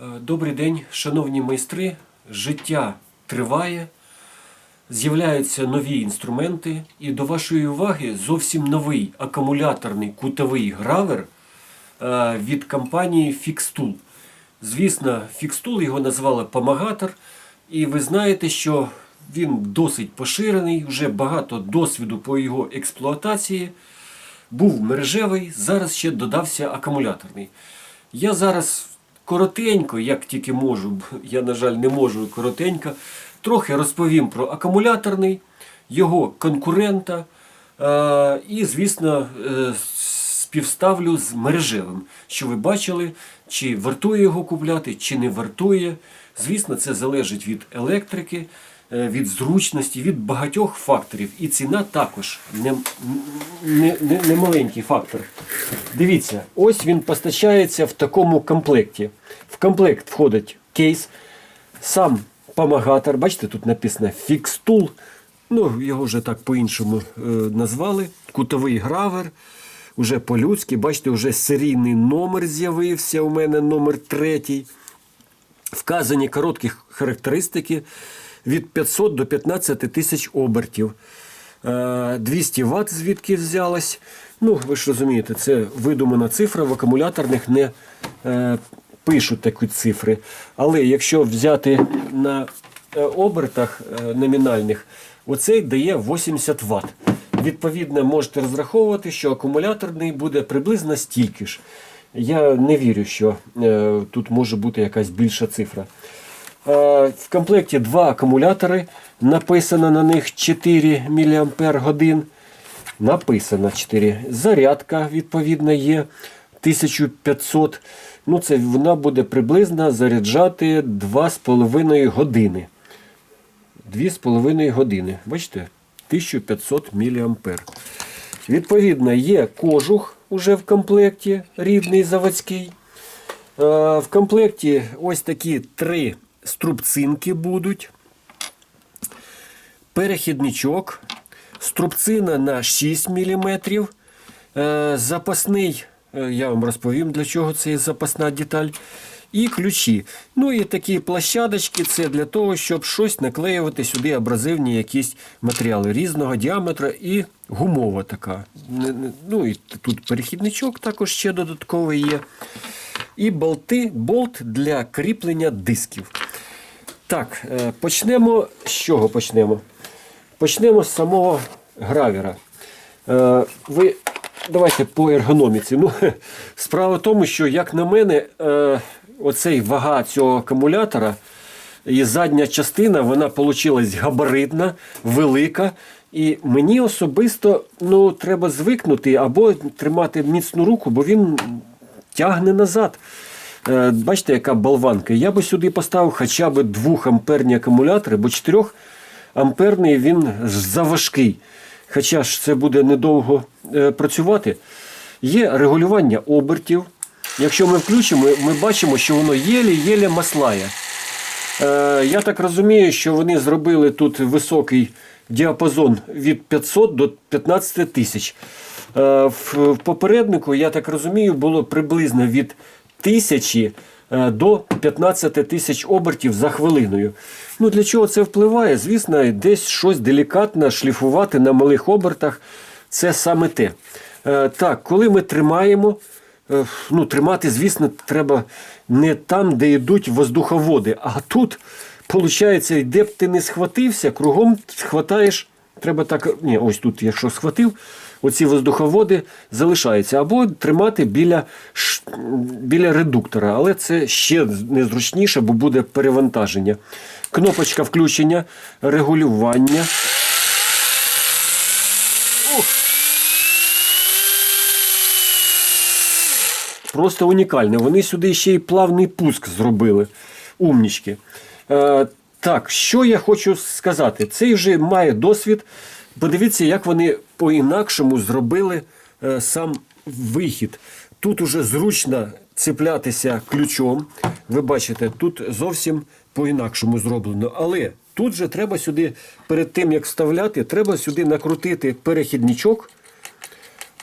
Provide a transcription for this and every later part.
Е, Добрий день, шановні майстри. Життя триває, з'являються нові інструменти, і до вашої уваги зовсім новий акумуляторний кутовий гравер е, від компанії Fixtool. Звісно, Fixtool його назвали Помагатор, і ви знаєте, що він досить поширений, вже багато досвіду по його експлуатації. Був мережевий, зараз ще додався акумуляторний. Я зараз коротенько, як тільки можу, я, на жаль, не можу коротенько, трохи розповім про акумуляторний, його конкурента е, і, звісно, е, співставлю з мережевим, що ви бачили, чи вартує його купляти, чи не вартує. Звісно, це залежить від електрики, від зручності, від багатьох факторів. І ціна також не, не, не, не маленький фактор. Дивіться, ось він постачається в такому комплекті. В комплект входить кейс, сам помагатор. Бачите, тут написано Fixtool. Ну, його вже так по-іншому е, назвали. Кутовий гравер. Уже по-людськи, бачите, вже серійний номер з'явився. У мене номер третій. Вказані короткі характеристики від 500 до 15 тисяч обертів. Е, 200 Вт звідки взялась. Ну, ви ж розумієте, це видумана цифра, в акумуляторних не е, пишуть такі цифри. Але якщо взяти на е, обертах е, номінальних, оцей дає 80 Вт. Відповідно, можете розраховувати, що акумуляторний буде приблизно стільки ж. Я не вірю, що е, тут може бути якась більша цифра. Е, В комплекті два акумулятори. Написано на них 4 мАч. Написано 4. Зарядка, відповідно, є 1500. Ну, це вона буде приблизно заряджати 2,5 години. 2,5 години. Бачите? 1500 мА. Відповідно, є кожух уже в комплекті, рідний заводський. Е, В комплекті ось такі три струбцинки будуть. Перехідничок, струбцина на 6 мм. Запасний, е, я вам розповім, для чого це є запасна деталь. І ключі. Ну і такі площадочки це для того, щоб щось наклеювати сюди абразивні якісь матеріали різного діаметра і гумова така. Ну і тут перехідничок також ще додатковий є. І болти, болт для кріплення дисків. Так, е, почнемо з чого почнемо? Почнемо з самого гравера. Е, Ви давайте по ергономіці. Ну, справа в тому, що, як на мене, е, оцей вага цього акумулятора і задня частина, вона вийшла габаритна, велика. І мені особисто ну, треба звикнути або тримати міцну руку, бо він тягне назад. Е, Бачите, яка болванка. Я би сюди поставив хоча б 2 амперні акумулятори, бо 4 амперний він заважкий. Хоча ж це буде недовго е, працювати. Є регулювання обертів. Якщо ми включимо, ми бачимо, що воно єлі-єлі маслає. Е, я так розумію, що вони зробили тут високий діапазон від 500 до 15 тисяч. В попереднику, я так розумію, було приблизно від 1000 е, до 15 тисяч обертів за хвилиною. Ну, для чого це впливає? Звісно, десь щось делікатно шліфувати на малих обертах. Це саме те. Е, так, коли ми тримаємо, Е, ну, тримати, звісно, треба не там, де йдуть воздуховоди. А тут, виходить, де б ти не схватився, кругом схватаєш. Треба так, ні, ось тут, якщо схватив, оці воздуховоди залишаються. Або тримати біля, біля редуктора. Але це ще незручніше, бо буде перевантаження. Кнопочка включення, регулювання. Просто унікальне. Вони сюди ще й плавний пуск зробили. Умнічки. Е, так, що я хочу сказати? Цей вже має досвід. Подивіться, як вони по-інакшому зробили е, сам вихід. Тут уже зручно цеплятися ключом. Ви бачите, тут зовсім по-інакшому зроблено. Але тут же треба сюди, перед тим як вставляти, треба сюди накрутити перехідничок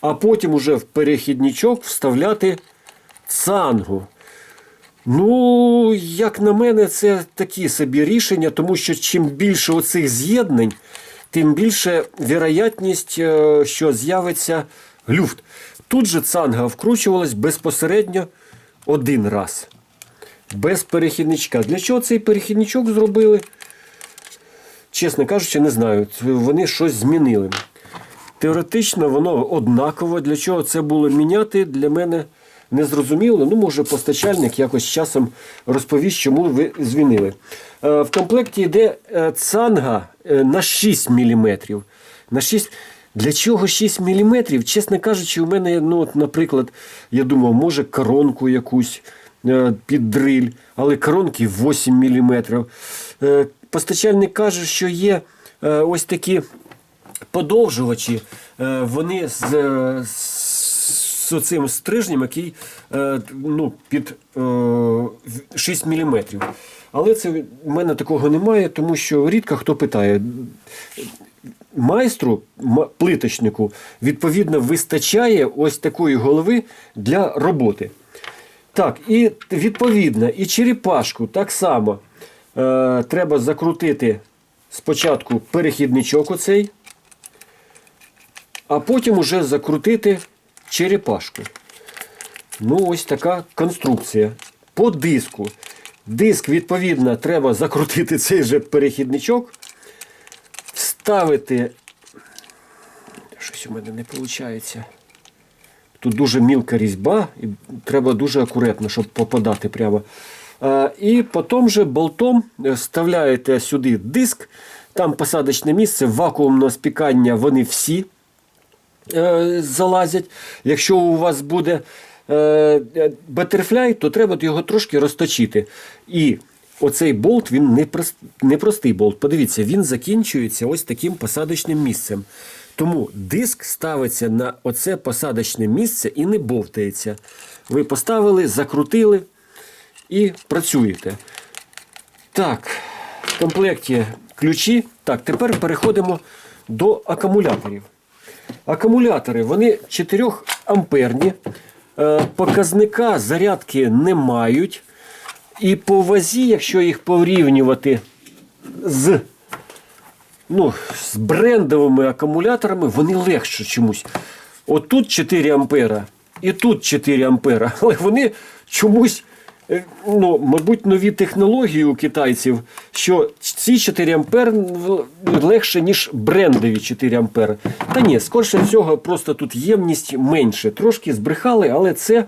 а потім уже в перехідничок вставляти цангу. Ну, як на мене, це такі собі рішення, тому що чим більше оцих з'єднань, тим більше віроятність, е, що з'явиться люфт. Тут же цанга вкручувалась безпосередньо один раз. Без перехідничка. Для чого цей перехідничок зробили? Чесно кажучи, не знаю. Вони щось змінили. Теоретично воно однаково. Для чого це було міняти, для мене не зрозуміло. Ну, може, постачальник якось часом розповість, чому ви змінили. Е, В комплекті йде е, цанга е, на 6 мм. На 6... Для чого 6 мм? Чесно кажучи, у мене, ну, от, наприклад, я думав, може коронку якусь під дриль, але коронки 8 мм. Постачальник каже, що є ось такі подовжувачі, вони з, з цим стрижнем, який ну, під е, 6 мм. Але це в мене такого немає, тому що рідко хто питає. Майстру, плиточнику, відповідно, вистачає ось такої голови для роботи. Так, і відповідно, і черепашку так само е, треба закрутити спочатку перехідничок оцей, а потім уже закрутити черепашку. Ну, ось така конструкція. По диску. Диск, відповідно, треба закрутити цей же перехідничок, вставити. Щось у мене не виходить. Тут дуже мілка різьба, і треба дуже акуратно, щоб попадати прямо. І потім же болтом вставляєте сюди диск, там посадочне місце, вакуумне спікання вони всі е, залазять. Якщо у вас буде батерфляй, то треба його трошки розточити. І оцей болт він не, прос- болт. Подивіться, він закінчується ось таким посадочним місцем. Тому диск ставиться на оце посадочне місце і не бовтається. Ви поставили, закрутили і працюєте. Так, в комплекті ключі. Так, тепер переходимо до акумуляторів. Акумулятори вони 4 амперні. Е, Показника зарядки не мають. І по вазі, якщо їх порівнювати з, ну, з брендовими акумуляторами, вони легше чомусь. Отут 4 ампера і тут 4 ампера. Але вони чомусь, ну, мабуть, нові технології у китайців, що ці 4 ампер легше, ніж брендові 4 ампери. Та ні, скорше всього, просто тут ємність менше. Трошки збрехали, але це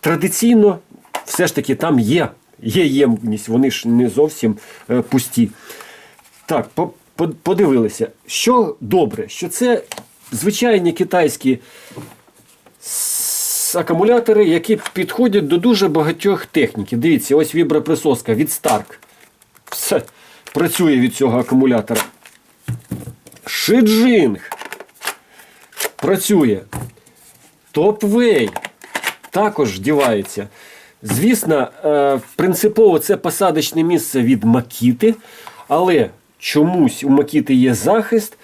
традиційно все ж таки там є. Є ємність, вони ж не зовсім е, пусті. Так, по- по- подивилися. Що добре, що це звичайні китайські акумулятори, які підходять до дуже багатьох техніки. Дивіться, ось віброприсоска від Stark. Все працює від цього акумулятора. Шиджинг працює. Топвей також вдівається. Звісно, е, принципово це посадочне місце від макіти, але чомусь у макіти є захист.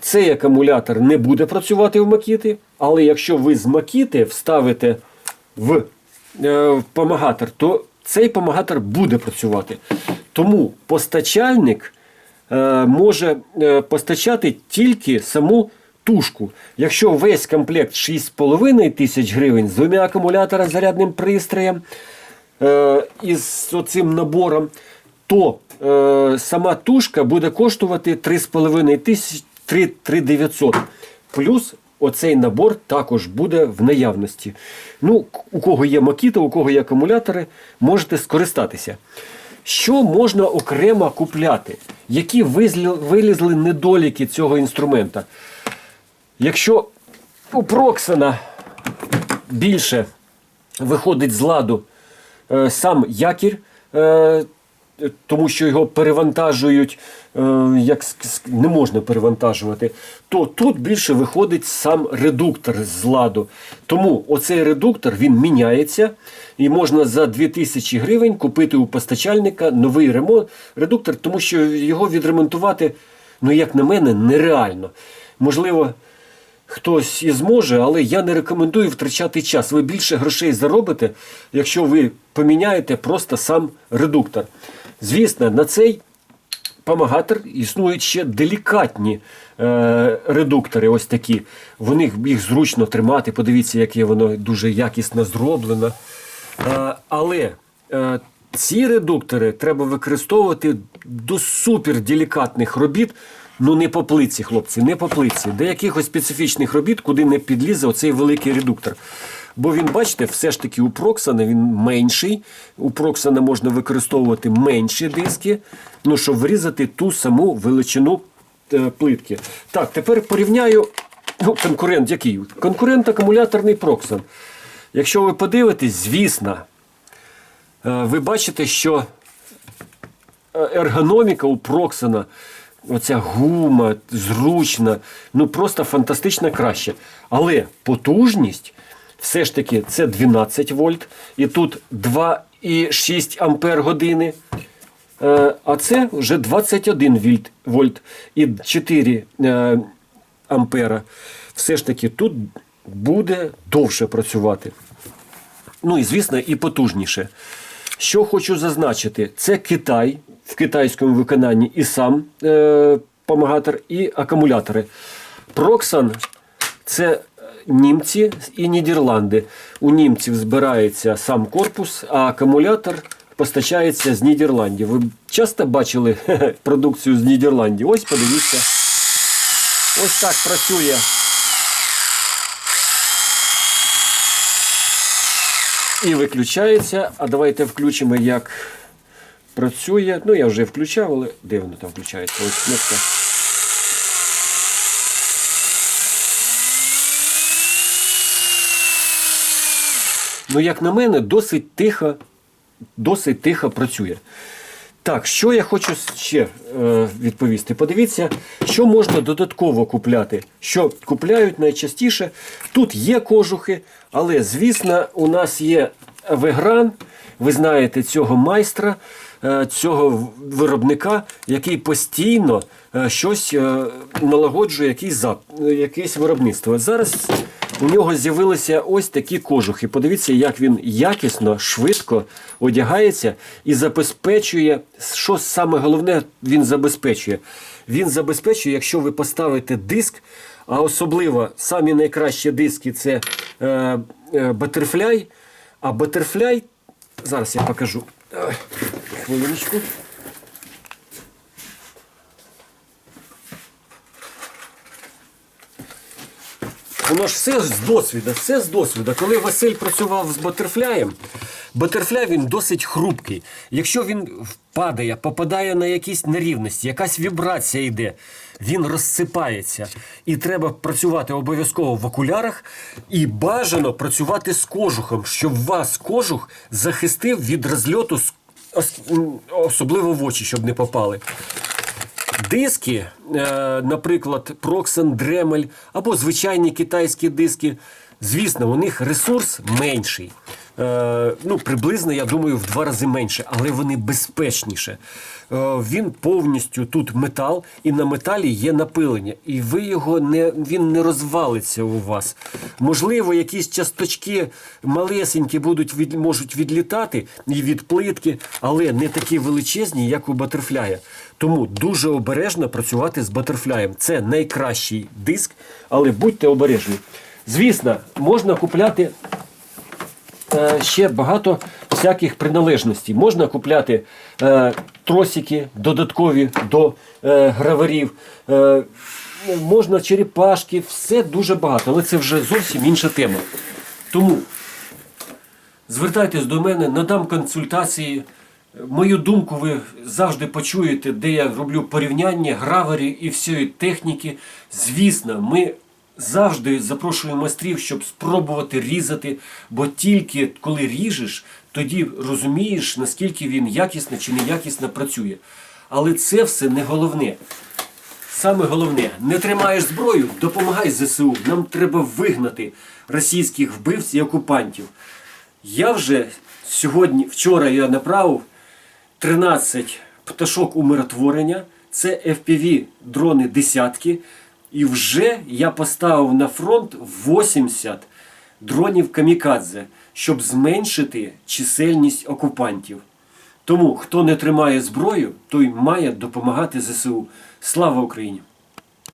Цей акумулятор не буде працювати в макіти, але якщо ви з макіти вставите в, е, в помагатор, то цей помагатор буде працювати. Тому постачальник е, може е, постачати тільки саму тушку. Якщо весь комплект 6,5 тисяч гривень з двома акумуляторами, зарядним пристроєм е, із цим набором, то е, сама тушка буде коштувати 3,5 тисяч 3,900. Плюс оцей набор також буде в наявності. Ну, у кого є макіта, у кого є акумулятори, можете скористатися. Що можна окремо купляти? Які вилізли недоліки цього інструмента? Якщо у Проксена більше виходить з ладу е, сам якір, е, тому що його перевантажують, е, як не можна перевантажувати, то тут більше виходить сам редуктор з ладу. Тому оцей редуктор він міняється, і можна за 2000 гривень купити у постачальника новий ремонт, редуктор, тому що його відремонтувати, ну як на мене, нереально. Можливо, хтось і зможе, але я не рекомендую втрачати час. Ви більше грошей заробите, якщо ви поміняєте просто сам редуктор. Звісно, на цей помагатор існують ще делікатні е, редуктори, ось такі. Вони їх зручно тримати. Подивіться, яке воно дуже якісно зроблено. Е, але е, ці редуктори треба використовувати до суперделікатних робіт. Ну, не по плиці, хлопці, не по плиці. До якихось специфічних робіт, куди не підлізе оцей великий редуктор. Бо він, бачите, все ж таки у Проксана він менший. У Проксана можна використовувати менші диски, ну, щоб врізати ту саму величину е, плитки. Так, тепер порівняю. Ну, конкурент який? Конкурент акумуляторний Проксан. Якщо ви подивитесь, звісно, е, ви бачите, що е, ергономіка у Проксана, оця гума, зручна, ну просто фантастично краще. Але потужність все ж таки це 12 вольт, і тут 2,6 ампер години. Е, А це вже 21 вільт- вольт і 4 е, ампера. Все ж таки тут буде довше працювати. Ну і звісно, і потужніше. Що хочу зазначити, це Китай в китайському виконанні і сам е, помагатор, і акумулятори. Проксан це німці і Нідерланди. У німців збирається сам корпус, а акумулятор постачається з Нідерландів. Ви часто бачили продукцію з Нідерландів? Ось подивіться. Ось так працює. І виключається. А давайте включимо, як працює. Ну, я вже включав, але де воно там включається? Ось кнопка. Ну, як на мене, досить тихо, досить тихо працює. Так, що я хочу ще е, відповісти. Подивіться, що можна додатково купляти. Що купляють найчастіше. Тут є кожухи, але, звісно, у нас є вегран. Ви знаєте цього майстра, е, цього виробника, який постійно е, щось е, налагоджує, якийсь, зап- е, якесь виробництво. Зараз у нього з'явилися ось такі кожухи. Подивіться, як він якісно, швидко одягається і забезпечує, що саме головне він забезпечує. Він забезпечує, якщо ви поставите диск, а особливо самі найкращі диски це е, е, Butterfly. А Butterfly, зараз я покажу. Хвилиночку. Воно ж все з досвіду, все з досвіду. Коли Василь працював з Батерфляєм, Батерфляй він досить хрупкий. Якщо він впадає, попадає на якісь нерівності, якась вібрація йде, він розсипається. І треба працювати обов'язково в окулярах і бажано працювати з кожухом, щоб вас кожух захистив від розльоту, особливо в очі, щоб не попали. Диски, е, наприклад, Proxen, Dremel або звичайні китайські диски, звісно, у них ресурс менший. Е, ну, приблизно, я думаю, в два рази менше, але вони безпечніше. Е, він повністю тут метал, і на металі є напилення. І ви його не, він не розвалиться у вас. Можливо, якісь часточки малесенькі будуть від, можуть відлітати і від плитки, але не такі величезні, як у Батерфляя. Тому дуже обережно працювати з Батерфляєм. Це найкращий диск, але будьте обережні. Звісно, можна купляти ще багато всяких приналежностей. Можна купляти е, тросики додаткові до е, граверів, е, можна черепашки, все дуже багато, але це вже зовсім інша тема. Тому звертайтесь до мене, надам консультації. Мою думку ви завжди почуєте, де я роблю порівняння граверів і всієї техніки. Звісно, ми завжди запрошуємо майстрів, щоб спробувати різати, бо тільки коли ріжеш, тоді розумієш, наскільки він якісно чи неякісно працює. Але це все не головне. Саме головне, не тримаєш зброю, допомагай ЗСУ. Нам треба вигнати російських вбивців і окупантів. Я вже сьогодні, вчора я направив 13 пташок умиротворення. Це FPV дрони десятки. І вже я поставив на фронт 80 дронів камікадзе, щоб зменшити чисельність окупантів. Тому хто не тримає зброю, той має допомагати ЗСУ. Слава Україні!